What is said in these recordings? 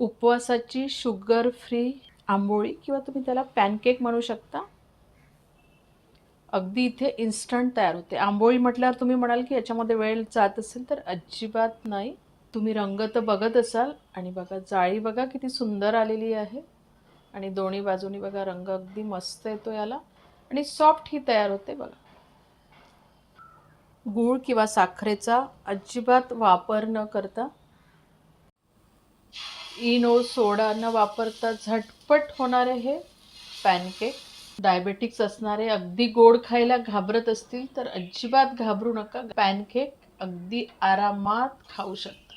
उपवासाची sugar free आंबोळी किंवा तुम्ही त्याला पॅनकेक म्हणू शकता. अगदी इथे इन्स्टंट तयार होते. आंबोळी म्हटल्यावर तुम्ही म्हणाल की याच्यामध्ये वेळ जात असेल तर अजिबात नाही. तुम्ही रंग तर बघत असाल आणि बघा जाळी बघा किती सुंदर आलेली आहे. आणि दोन्ही बाजूनी बघा रंग अगदी मस्त येतो याला. आणि सॉफ्ट ही तयार होते बघा. गूळ किंवा साखरेचा अजिबात वापर न करता इनो सोडा न वापरता झटपट होणारे हे पॅनकेक. डायबेटिक्स असणारे अगदी गोड खायला घाबरत असतील तर अजिबात घाबरू नका. पॅनकेक अगदी आरामात खाऊ शकता.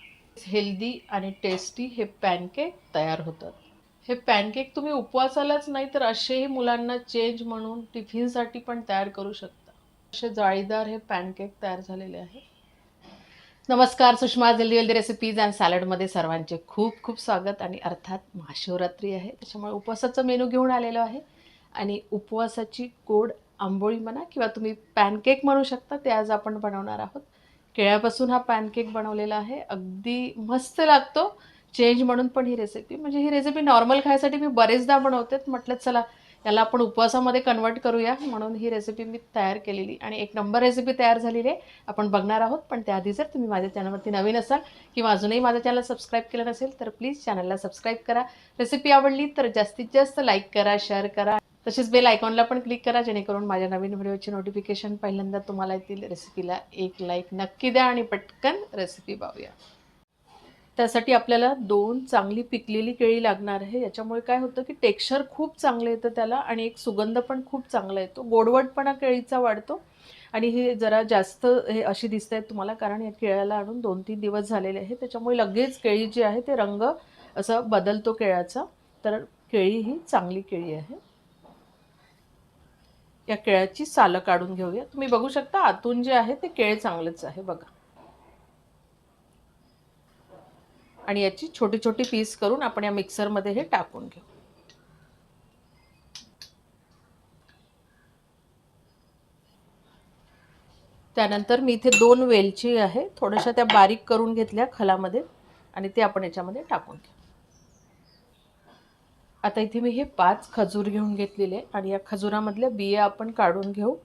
हेल्दी आणि टेस्टी हे पॅनकेक तयार होतात. हे पॅनकेक तुम्ही उपवासालाच नाही तर असेही मुलांना चेंज म्हणून टिफिनसाठी पण तयार करू शकता. असे जाळीदार हे पॅनकेक तयार झालेले आहे. नमस्कार सुषमा जल्दी जल्दी रेसिपीज अँड सॅलडमध्ये सर्वांचे खूप खूप स्वागत. आणि अर्थात महाशिवरात्री आहे त्याच्यामुळे उपवासाचा मेनू घेऊन आलेलो आहे. आणि उपवासाची गोड आंबोळी म्हणा किंवा तुम्ही पॅनकेक म्हणू शकता ते आज आपण बनवणार आहोत. केळ्यापासून हा पॅनकेक बनवलेला आहे. अगदी मस्त लागतो. चेंज म्हणून पण ही रेसिपी म्हणजे ही रेसिपी नॉर्मल खायसाठी मी बरेचदा बनवते म्हटलं चला याला आपण उपवासामध्ये कन्वर्ट करूया. म्हणून ही रेसिपी मी तयार केलेली. आणि एक नंबर रेसिपी तयार झालेली आहे. आपण बघणार आहोत. पण त्याआधी जर तुम्ही माझ्या चॅनलवरती नवीन असाल किंवा अजूनही माझ्या चॅनल सबस्क्राईब केलं नसेल तर प्लीज चॅनलला सबस्क्राईब करा. रेसिपी आवडली तर जास्तीत जास्त लाईक करा शेअर करा. तसेच बेल आयकॉनला पण क्लिक करा. जेणेकरून माझ्या नवीन व्हिडिओची नोटिफिकेशन पहिल्यांदा तुम्हाला येतील. रेसिपीला एक लाईक नक्की द्या आणि पटकन रेसिपी पाहूया. त्यासाठी आपल्याला दोन चांगली पिकलेली केळी लागणार आहे. याच्यामुळे काय होतं की टेक्स्चर खूप चांगलं येतं त्याला आणि एक सुगंध पण खूप चांगला येतो. गोडवटपणा केळीचा वाढतो आणि हे जरा जास्त हे अशी दिसत आहेत तुम्हाला कारण या केळ्याला आणून दोन तीन दिवस झालेले आहे. त्याच्यामुळे लगेच केळी जी आहे ते रंग असा बदलतो केळ्याचा. तर केळी ही चांगली केळी आहे. या केळ्याची सालं काढून घेऊया. तुम्ही बघू शकता आतून जे आहे ते केळ चांगलंच आहे बघा. आणि याची छोटी छोटी पीस करून आपण या मिक्सरमध्ये हे टाकून घेऊ. त्यानंतर मी इथे दोन वेलची आहे थोड्याशा त्या बारीक करून घेतल्या खलामध्ये आणि ते आपण याच्यामध्ये टाकून घेऊ. आता इथे मी हे पाच खजूर घेऊन घेतलेले आणि या खजुरामधल्या बिया आपण काढून घेऊ.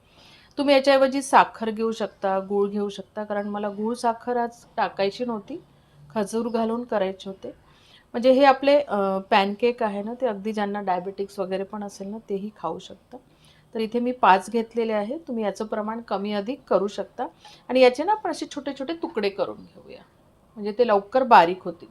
तुम्ही याच्याऐवजी साखर घेऊ शकता गूळ घेऊ शकता कारण मला गूळ साखर आज टाकायची नव्हती. खजूर घालून करायचे होते. म्हणजे हे आपले पॅनकेक आहे ना ते अगदी ज्यांना डायबेटिक्स वगैरे पण असेल ना तेही खाऊ शकतं. तर इथे मी पाच घेतलेले आहे तुम्ही याचं प्रमाण कमी अधिक करू शकता. आणि याचे ना आपण असे छोटे छोटे तुकडे करून घेऊया. म्हणजे ते लवकर बारीक होतील.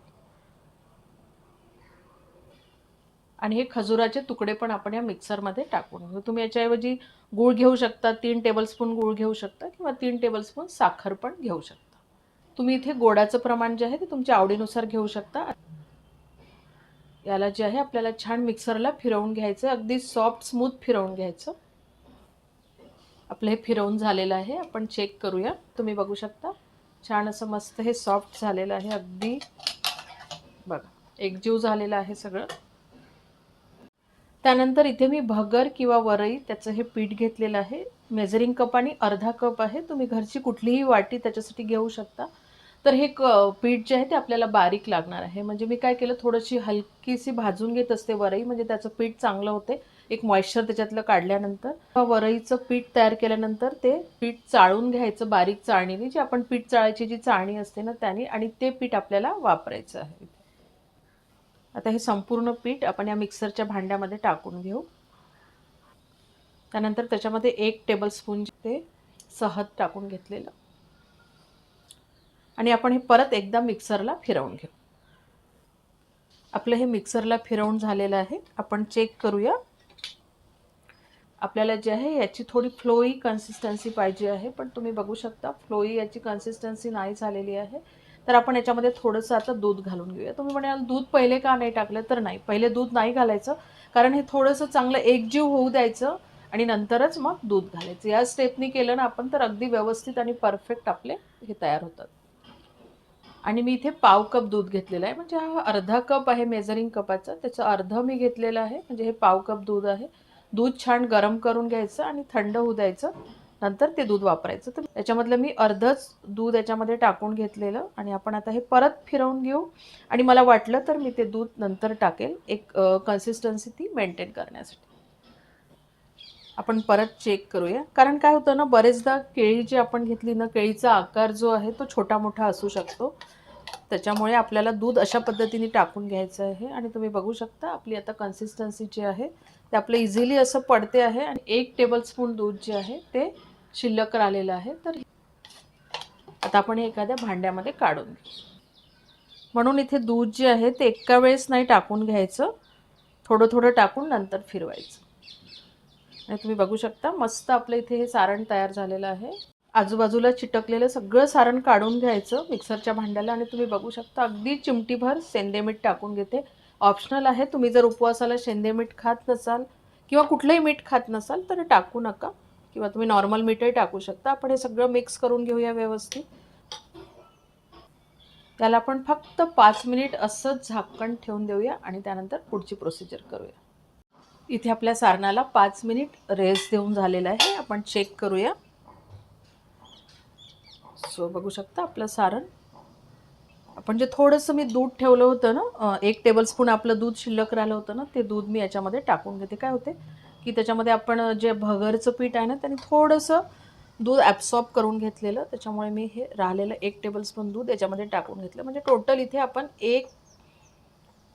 आणि हे खजुराचे तुकडे पण आपण या मिक्सरमध्ये टाकून घेऊ. तुम्ही याच्याऐवजी गूळ घेऊ शकता तीन टेबलस्पून गूळ घेऊ शकता किंवा तीन टेबलस्पून साखर पण घेऊ शकता. तुम्ही इथे गोडाचं प्रमाण जे आहे ते तुमच्या आवडीनुसार घेऊ शकता. याला जे आहे आपल्याला छान मिक्सरला फिरवून घ्यायचं अगदी सॉफ्ट स्मूथ फिरवून घ्यायचं. आपलं हे फिरवून झालेलं आहे आपण चेक करूया. तुम्ही बघू शकता छान असं मस्त हे सॉफ्ट झालेलं आहे अगदी. बघा एकजीव झालेलं आहे सगळं. त्यानंतर इथे मी भगर किंवा वरई त्याचं हे पीठ घेतलेलं आहे. मेजरिंग कप आणि अर्धा कप आहे. तुम्ही घरची कुठलीही वाटी त्याच्यासाठी घेऊ शकता. तर हे क पीठ जे आहे ते आपल्याला बारीक लागणार आहे. म्हणजे मी काय केलं थोडीशी हलकीशी भाजून घेत असते वरई म्हणजे त्याचं पीठ चांगलं होते. एक मॉइश्चर त्याच्यातलं काढल्यानंतर वरईचं पीठ तयार केल्यानंतर ते पीठ चाळून घ्यायचं बारीक चाळणीने जी आपण पीठ चाळायची जी चाळणी असते ना त्याने आणि ते पीठ आपल्याला वापरायचं आहे आता हे संपूर्ण पीठ आपण या मिक्सरच्या भांड्यामध्ये टाकून घेऊ. त्यानंतर त्याच्यामध्ये एक टेबलस्पून ते सहज टाकून घेतलेलं. आणि आपण हे परत एकदा मिक्सरला फिरवून घेऊ. आपलं हे मिक्सरला फिरवून झालेलं आहे. आपण चेक करूया. आपल्याला जे आहे याची थोडी फ्लोई कन्सिस्टन्सी पाहिजे आहे पण तुम्ही बघू शकता फ्लोई याची कन्सिस्टन्सी नाही झालेली आहे. तर आपण याच्यामध्ये थोडंसं आता दूध घालून घेऊया. तुम्ही म्हणाल दूध पहिले का नाही टाकलं? तर नाही. पहिले दूध नाही घालायचं कारण हे थोडंसं चांगलं एकजीव होऊ द्यायचं आणि नंतरच मग दूध घालायचं. या स्टेपनी केलं ना आपण तर अगदी व्यवस्थित आणि परफेक्ट आपले हे तयार होतात. आणि मी इथे पाव कप दूध घेतलेलं आहे. म्हणजे हा अर्धा कप आहे मेजरिंग कपाचा. त्याचं अर्ध मी घेतलेलं आहे. म्हणजे हे पाव कप दूध आहे. दूध छान गरम करून घ्यायचं आणि थंड होऊ द्यायचं. नंतर ते दूध वापरायचं. तर याच्यामधलं मी अर्धच दूध याच्यामध्ये टाकून घेतलेलं आणि आपण आता हे परत फिरवून घेऊ. आणि मला वाटलं तर मी ते दूध नंतर टाकेल. एक कन्सिस्टन्सी ती मेंटेन करण्यासाठी. आपण परत चेक करूया. कारण काय होतं ना बरेचदा केळी जी आपण घेतली ना केळीचा आकार जो आहे तो छोटा मोठा असू शकतो. त्याच्यामुळे आपल्याला दूध अशा पद्धतीने टाकून घ्यायचं आहे. आणि तुम्ही बघू शकता आपली आता कन्सिस्टन्सी जी आहे ते आपलं इझिली असं पडते आहे. आणि एक टेबलस्पून दूध जे आहे ते शिल्लक राहिलेलं आहे. तर आता आपण हे एखाद्या भांड्यामध्ये काढून घेऊ. म्हणून इथे दूध जे आहे ते एका वेळेस नाही टाकून घ्यायचं. थोडं थोडं टाकून नंतर फिरवायचं. तुम्ही बघू शकता. मस्त आपलं इथे हे सारण तयार झालेलं आहे. आजूबाजूला चिटकलेलं सगळं सारण काढून घ्यायचं मिक्सरच्या भांड्याला आणि तुम्ही बघू शकता अगदी चिमटीभर सेंदे मीठ टाकून घेते. ऑप्शनल आहे तुम्ही जर उपवासाला शेंदे मीठ खात नसाल किंवा कुठलंही मीठ खात नसाल तर टाकू नका किंवा तुम्ही नॉर्मल मीठही टाकू शकता. आपण हे सगळं मिक्स करून घेऊया व्यवस्थित. त्याला आपण फक्त पाच मिनिट असंच झाकण ठेवून देऊया आणि त्यानंतर पुढची प्रोसिजर करूया. इथे आपल्या सारणाला पाच मिनिट रेस्ट देऊन झालेला आहे. आपण चेक करूया. सो बघू शकता आपलं सारण. आपण जे थोडंसं मी दूध ठेवलं होतं ना एक टेबलस्पून आपलं दूध शिल्लक राहिलं होतं ना ते दूध मी याच्यामध्ये टाकून घेते. काय होते? की त्याच्यामध्ये आपण जे भगरचं पीठ आहे ना त्याने थोडंसं दूध ॲब्सॉर्ब करून घेतलेलं. त्याच्यामुळे मी हे राहिलेलं एक टेबलस्पून दूध याच्यामध्ये टाकून घेतलं. म्हणजे टोटल इथे आपण एक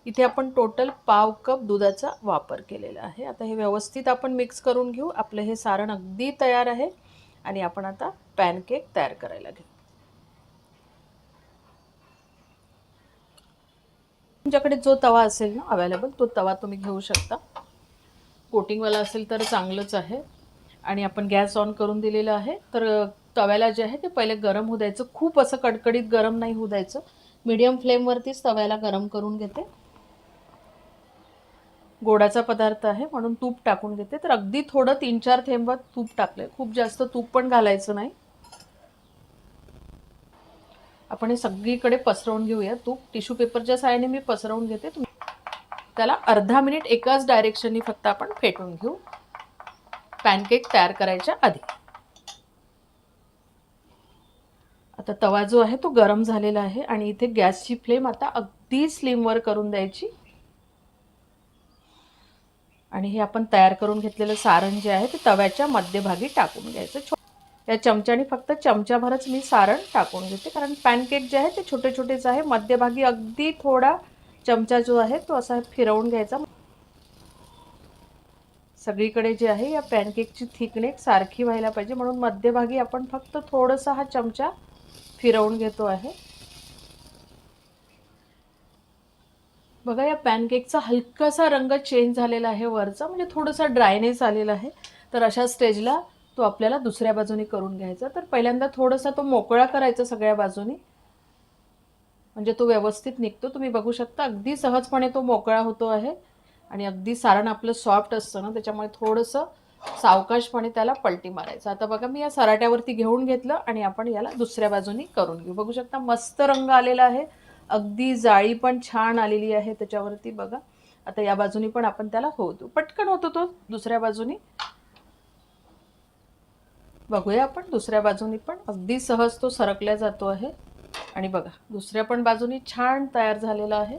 इथे आपण टोटल पाव कप दुधाचा वापर केलेला आहे. आता हे व्यवस्थित आपण मिक्स करून घेऊ. आपलं हे सारण अगदी तयार आहे. आणि आपण आता पॅनकेक तयार करायला घेऊ. तुमच्याकडे जो तवा असेल ना अवेलेबल तो तवा तुम्ही घेऊ शकता. कोटिंगवाला असेल तर चांगलंच आहे. आणि आपण गॅस ऑन करून दिलेलं आहे. तर तव्याला जे आहे ते पहिले गरम होऊ द्यायचं. खूप असं कडकडीत गरम नाही होऊ द्यायचं. मीडियम फ्लेमवरतीच तव्याला गरम करून घेते. गोडाचा पदार्थ आहे म्हणून तूप टाकून घेते तर अगदी थोडं तीन चार थेंबात तूप टाकले खूप जास्त तूप पण घालायचं नाही. आपण हे सगळीकडे पसरवून घेऊया. तूप टिश्यू पेपरच्या साहाय्याने मी पसरवून घेते. तुम्ही त्याला अर्धा मिनिट एकाच डायरेक्शननी फक्त आपण फेटून घेऊ. पॅनकेक तयार करायच्या आधी. आता तवा जो आहे तो गरम झालेला आहे आणि इथे गॅसची फ्लेम आता अगदी स्लिमवर करून द्यायची. आणि हे आपण तयार करून घेतलेलं सारण जे आहे ते तव्याच्या मध्यभागी टाकून घ्यायचं. छो या चमच्याने फक्त चमच्याभरच मी सारण टाकून घेते. कारण पॅनकेक जे आहे ते छोटे छोटेच आहे. मध्यभागी अगदी थोडा चमचा जो आहे तो असा फिरवून घ्यायचा. सगळीकडे जे आहे या पॅनकेकची थिकनेस सारखी व्हायला पाहिजे. म्हणून मध्यभागी आपण फक्त थोडंसं हा चमचा फिरवून घेतो आहे. बघा या पॅनकेकचा हलकासा रंग चेंज झालेला आहे वरचा म्हणजे थोडासा ड्रायनेस आलेला आहे. तर अशा स्टेजला तो आपल्याला दुसऱ्या बाजूने करून घ्यायचा. तर पहिल्यांदा थोडासा तो मोकळा करायचा सगळ्या बाजूनी. म्हणजे तो व्यवस्थित निघतो. तुम्ही बघू शकता अगदी सहजपणे तो मोकळा होतो आहे. आणि अगदी सारण आपलं सॉफ्ट असतं ना त्याच्यामुळे थोडंसं सावकाशपणे त्याला पलटी मारायचं. आता बघा मी या सराट्यावरती घेऊन घेतलं आणि आपण याला दुसऱ्या बाजूनी करून घेऊ. बघू शकता मस्त रंग आलेला आहे. अगदी जाळी पण छान आलेली आहे त्याच्यावरती बघा. आता या बाजूनी पण आपण त्याला होऊ देऊ पटकन होतो तो दुसऱ्या बाजूनी. बघूया आपण दुसऱ्या बाजूनी पण. अगदी सहज तो सरकल्या जातो आहे. आणि बघा दुसऱ्या पण बाजूनी छान तयार झालेला आहे.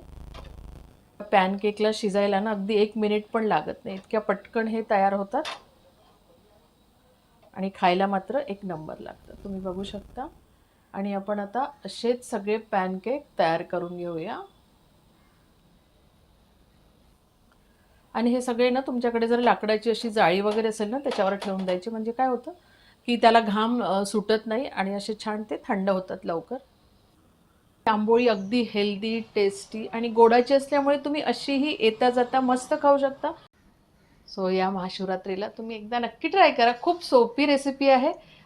पॅनकेकला शिजायला ना अगदी एक मिनिट पण लागत नाही. इतक्या पटकन हे तयार होतात. आणि खायला मात्र एक नंबर लागतं. तुम्ही बघू शकता. आणि आपण आता असेच सगळे पॅनकेक तयार करून घेऊया. आणि हे सगळे ना तुमच्याकडे जर लाकडाची अशी जाळी वगैरे असेल ना त्याच्यावर ठेवून द्यायची. म्हणजे काय होतं की त्याला घाम सुटत नाही आणि असे छान ते थंड होतात लवकर. आंबोळी अगदी हेल्दी टेस्टी आणि गोडाची असल्यामुळे तुम्ही अशीही येता जाता मस्त खाऊ शकता. सो या महाशिवरात्रीला तुम्ही एकदा नक्की ट्राय करा. खूप सोपी रेसिपी आहे.